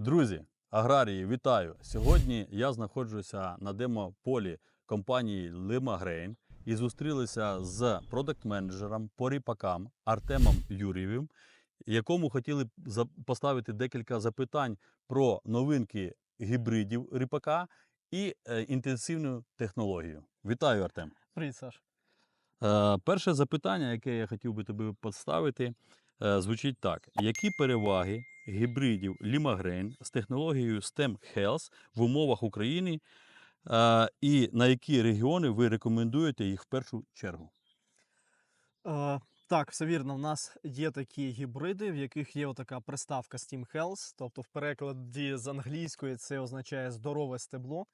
Друзі, аграрії, вітаю! Сьогодні я знаходжуся на демо-полі компанії Lima Grain і зустрілися з продакт-менеджером по ріпакам Артемом Юрієвим, якому хотіли поставити декілька запитань про новинки гібридів ріпака і е, інтенсивну технологію. Вітаю, Артем! Привіт, Саш. Е, перше запитання, яке я хотів би тобі поставити, е, звучить так: які переваги гібридів Limagrain з технологією STEM Health в умовах України, і на які регіони ви рекомендуєте їх в першу чергу? Е, так, все вірно. У нас є такі гібриди, в яких є така приставка Steam Health, тобто в перекладі з англійської це означає здорове стебло.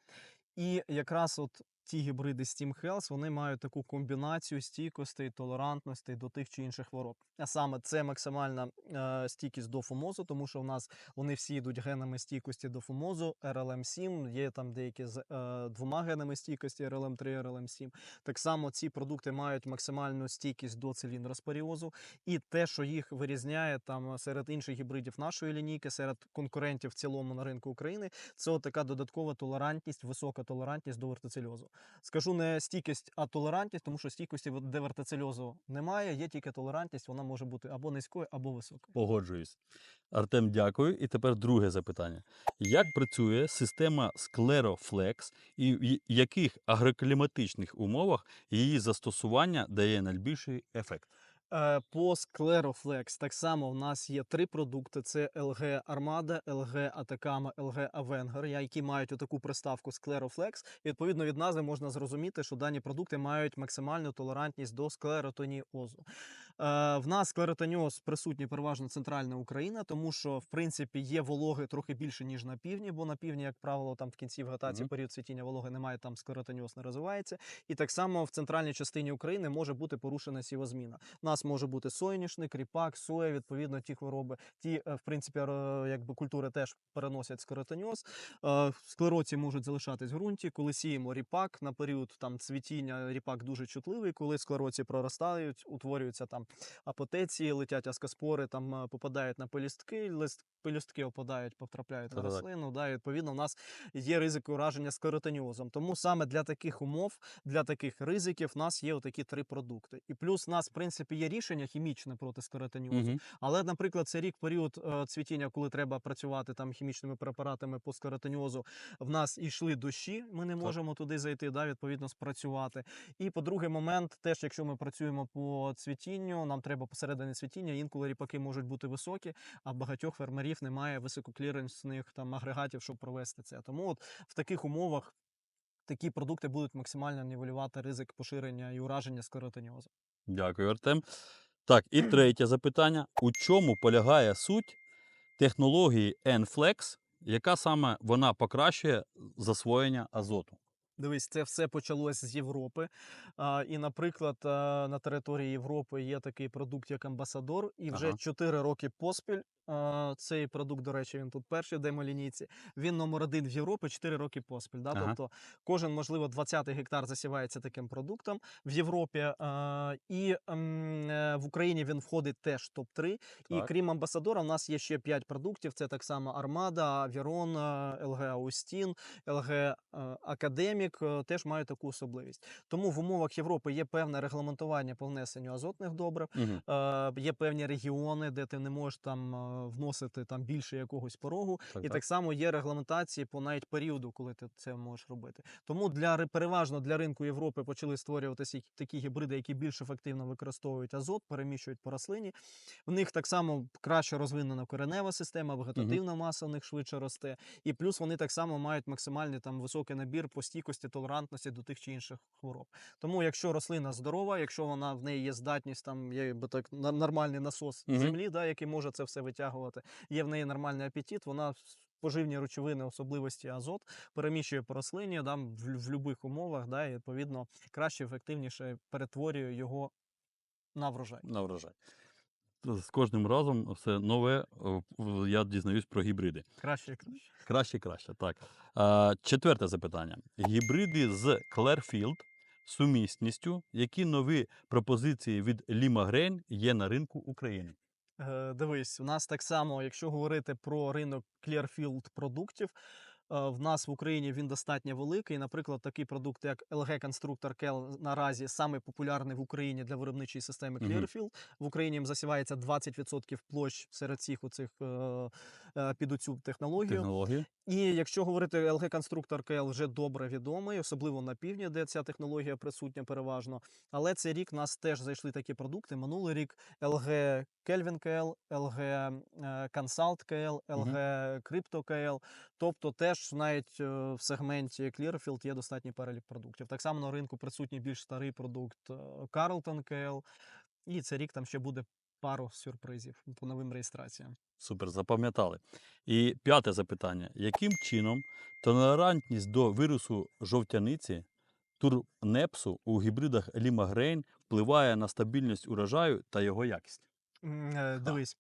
І якраз от ті гібриди Steam Health, вони мають таку комбінацію стійкостей, толерантностей до тих чи інших хвороб. А саме це максимальна е, стійкість до фумозу, тому що у нас вони всі йдуть генами стійкості до фумозу, RLM7, є там деякі з е, двома генами стійкості RLM3, RLM7. Так само ці продукти мають максимальну стійкість до циліндроспоріозу. І те, що їх вирізняє там серед інших гібридів нашої лінійки, серед конкурентів в цілому на ринку України, це така додаткова толерантність, висока толерантність до вертицельозу. Скажу не стійкість, а толерантність, тому що стійкості, де вертицельозу немає, є тільки толерантність, вона може бути або низькою, або високою. Погоджуюсь. Артем, дякую. І тепер друге запитання: як працює система склерофлекс і в яких агрокліматичних умовах її застосування дає найбільший ефект? Е, По склерофлекс так само в нас є три продукти: це LG Armada, LG Atacama, LG Avenger, які мають отаку приставку склерофлекс. І відповідно від назви можна зрозуміти, що дані продукти мають максимальну толерантність до склеротоніозу. Е, В нас склеротоніоз присутній переважно центральна Україна, тому що в принципі є вологи трохи більше ніж на півдні, бо на півдні, як правило, там в кінці вегетації Мгм. період цвітіння вологи немає, там склеротоніоз не розвивається. І так само в центральній частині України може бути порушена сівозміна. У нас може бути соняшник, ріпак, соя, відповідно, ті хвороби, ті, е, в принципі, якби культури теж переносять склеротоніоз. Е, Склероці можуть залишатись в ґрунті. Коли сіємо ріпак на період там цвітіння, ріпак дуже чутливий. Коли склероці проростають, утворюються там апотеції, летять аскоспори, там попадають на пелюстки, лист пелюстки опадають, потрапляють на рослину. Да, і відповідно, у нас є ризик ураження склеротоніозом. Тому саме для таких умов, для таких ризиків, в нас є отакі три продукти. І плюс у нас, в принципі, є рішення хімічне проти склеротоніозу. Угу. Але, наприклад, це рік період е, цвітіння, коли треба працювати там хімічними препаратами по склеротоніозу, в нас йшли дощі, ми не можемо туди зайти, да, відповідно, спрацювати. І по другий момент, теж якщо ми працюємо по цвітінню, нам треба посередині цвітіння, інколи ріпаки можуть бути високі, а багатьох фермерів немає висококліренсних там агрегатів, щоб провести це. Тому от в таких умовах. Такі продукти будуть максимально нівелювати ризик поширення і ураження склеротоніозу. Дякую, Артем. Так, і третє запитання: у чому полягає суть технології Enflex, яка саме вона покращує засвоєння азоту? Дивись, це все почалось з Європи. А, і, наприклад, на території Європи є такий продукт, як Амбасадор, і вже Ага. 4 роки поспіль. Цей продукт, до речі, він тут перший в демолінійці. Він номер один в Європі 4 роки поспіль. Да? Ага. Тобто кожен, можливо, 20-й гектар засівається таким продуктом в Європі. І ем, е, в Україні він входить теж топ-3. І крім Амбасадора, в нас є ще 5 продуктів. Це так само Армада, Авірон, ЛГ Аустін, ЛГ е, Академік е, теж мають таку особливість. Тому в умовах Європи є певне регламентування по внесенню азотних добрив. Угу. Е, Є певні регіони, де ти не можеш там е, вносити там більше якогось порогу, Так, і так само є регламентації по навіть періоду, коли ти це можеш робити. Тому для переважно для ринку Європи почали створюватися такі гібриди, які більш ефективно використовують азот, переміщують по рослині. В них так само краще розвинена коренева система, вегетативна маса в них швидше росте. І плюс вони так само мають максимальний там високий набір по стійкості, толерантності до тих чи інших хвороб. Тому, якщо рослина здорова, якщо вона в неї є здатність, там є так нормальний насос Мгм. землі, да, який може це все витягувати, є в неї нормальний апетит, вона поживні речовини, особливості азот переміщує по рослині да, в, в будь-яких умовах, да, і відповідно краще, ефективніше перетворює його на врожай. На врожай. З кожним разом все нове. е, Я дізнаюсь про гібриди. Краще і краще. Краще, краще. Так. А, четверте запитання: гібриди з Clearfield сумісністю, які нові пропозиції від Lima Grain є на ринку України? Е, Дивись, у нас так само, якщо говорити про ринок Clearfield продуктів, в нас в Україні він достатньо великий. Наприклад, такий продукт, як LG Constructor Kel, наразі самий популярний в Україні для виробничої системи. Clearfield. В Україні їм засівається 20% площ серед всіх оцих е, е, під оцю технологію. Технології. І якщо говорити LG Constructor KL вже добре відомий, особливо на півдні, де ця технологія присутня переважно. Але цей рік в нас теж зайшли такі продукти. Минулий рік LG Kelvin KL, LG е, Consult KL, LG Crypto KL. Тобто теж навіть е, в сегменті Clearfield є достатній перелік продуктів. Так само на ринку присутній більш старий продукт е, Carlton KL. І цей рік там ще буде пару сюрпризів по новим реєстраціям. Супер, запам'ятали. І п'яте запитання: яким чином толерантність до вірусу жовтяниці турнепсу у гібридах Лімагрейн впливає на стабільність урожаю та його якість? Е, Дивись.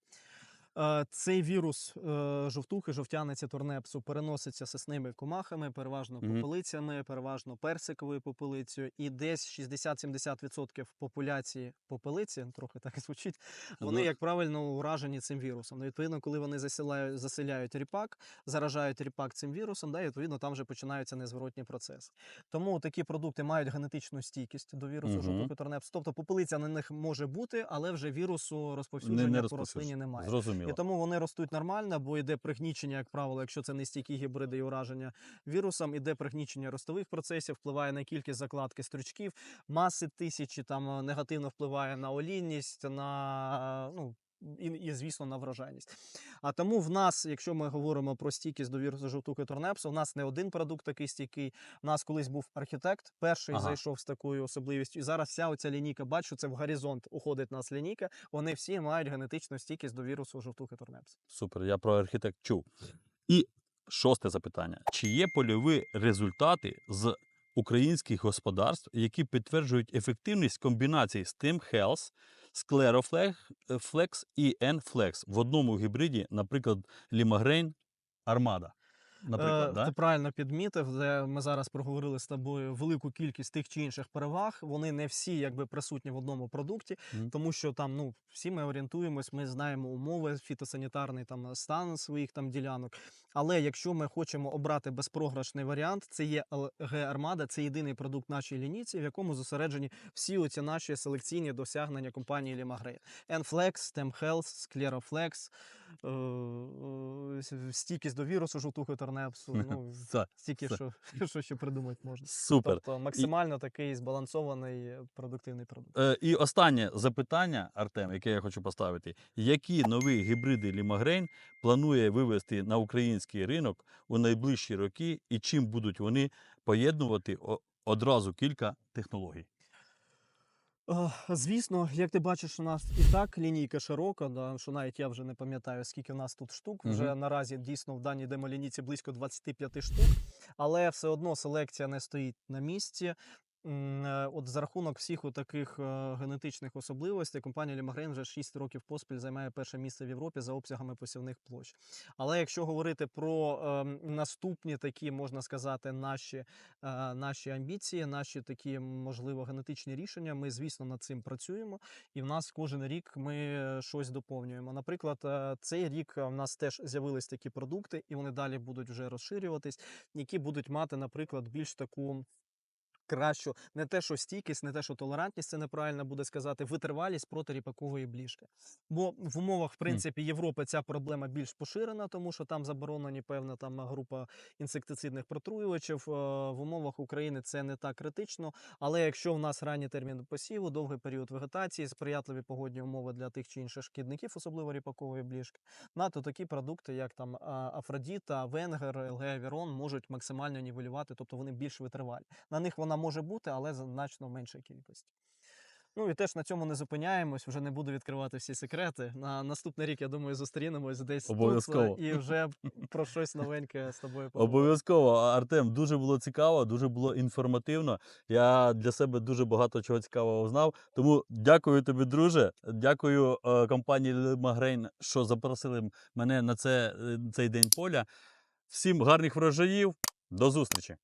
Е, Цей вірус е, жовтухи, жовтяниці турнепсу переноситься сосними комахами, переважно попелицями, переважно персиковою попелицею, і десь 60-70% популяції попелиці, трохи так і звучить, вони, Ага. як правильно, уражені цим вірусом. Ну, відповідно, коли вони засіляють, заселяють ріпак, заражають ріпак цим вірусом, да, і відповідно там вже починаються незворотні процеси. Тому такі продукти мають генетичну стійкість до вірусу жовтухи турнепсу. Тобто попелиця на них може бути, але вже вірусу розповсюдження не по рослині немає. Зрозуміло. І тому вони ростуть нормально, бо йде пригнічення, як правило, якщо це не стійкі гібриди і ураження вірусом, іде пригнічення ростових процесів, впливає на кількість закладки стручків, маси тисячі там е, негативно впливає на олійність, на ну. І, і, звісно, на врожайність. А тому в нас, якщо ми говоримо про стійкість до вірусу жовтуки торнепсу, у нас не один продукт такий стійкий. У нас колись був архітект, перший Ага. зайшов з такою особливістю. І зараз вся оця лінійка, бачу, це в горизонт уходить у нас лінійка. Вони всі мають генетичну стійкість до вірусу жовтухи торнепсу. Супер, я про архітект чув. І шосте запитання: чи є польові результати з українських господарств, які підтверджують ефективність комбінації STEM Health, Flex і N-Flex в одному гібриді, наприклад, Limagrain Armada? Наприклад, Е, да? Ти правильно підмітив, де ми зараз проговорили з тобою велику кількість тих чи інших переваг. Вони не всі якби присутні в одному продукті, Мгм. тому що там ну всі ми орієнтуємось, ми знаємо умови, фітосанітарний там стан своїх там ділянок. Але якщо ми хочемо обрати безпрограшний варіант, це є LG Armada, це єдиний продукт нашій лінійці, в якому зосереджені всі оці наші селекційні досягнення компанії Limagrain. Enflex, StemHealth, Scleroflex, е, е, с- стійкість до вірусу жовтухи торнепсу. Ну, стільки, що, що ще придумати можна. супер. Тобто максимально такий збалансований е, продуктивний продукт. Е, і останнє запитання, Артем, яке я хочу поставити: які нові гібриди Лімагрейн планує вивести на український ринок у найближчі роки, і чим будуть вони поєднувати одразу кілька технологій? Звісно, як ти бачиш, у нас і так лінійка широка, да, що навіть я вже не пам'ятаю, скільки у нас тут штук. Вже наразі дійсно в даній демолініці близько 25 штук, але все одно селекція не стоїть на місці. Е, От за рахунок всіх таких генетичних особливостей, компанія Лімагрейн вже 6 років поспіль займає перше місце в Європі за обсягами посівних площ. Але якщо говорити про ем, наступні такі, можна сказати, наші е, наші амбіції, наші такі, можливо, генетичні рішення. Ми, звісно, над цим працюємо, і в нас кожен рік ми е, щось доповнюємо. Наприклад, е, цей рік е, в нас теж з'явились такі продукти, і вони далі будуть вже розширюватись, які будуть мати, наприклад, більш таку. Кращу не те, що стійкість, не те, що толерантність, це неправильно буде сказати, витривалість проти ріпакової бліжки. Бо в умовах, в принципі, Європи ця проблема більш поширена, тому що там заборонені певна там група інсектицидних протруювачів. Е, В умовах України це не так критично. Але якщо в нас ранній термін посіву, довгий період вегетації, сприятливі погодні умови для тих чи інших шкідників, особливо ріпакової бліжки, на то такі продукти, як там Афродіта, Венгер, ЛГ Авірон, можуть максимально нівелювати, тобто вони більш витривалі. На них вона може бути, але значно меншій кількості. Ну і теж на цьому не зупиняємось, вже не буду відкривати всі секрети. На наступний рік, я думаю, зустрінемось десь тут, е, і вже про щось новеньке з тобою поговоримо. Обов'язково, Артем, дуже було цікаво, дуже було інформативно. Я для себе дуже багато чого цікавого знав. Тому дякую тобі, друже. Дякую е, компанії Лимагрейн, що запросили мене на це, е, цей день поля. Всім гарних врожаїв. До зустрічі!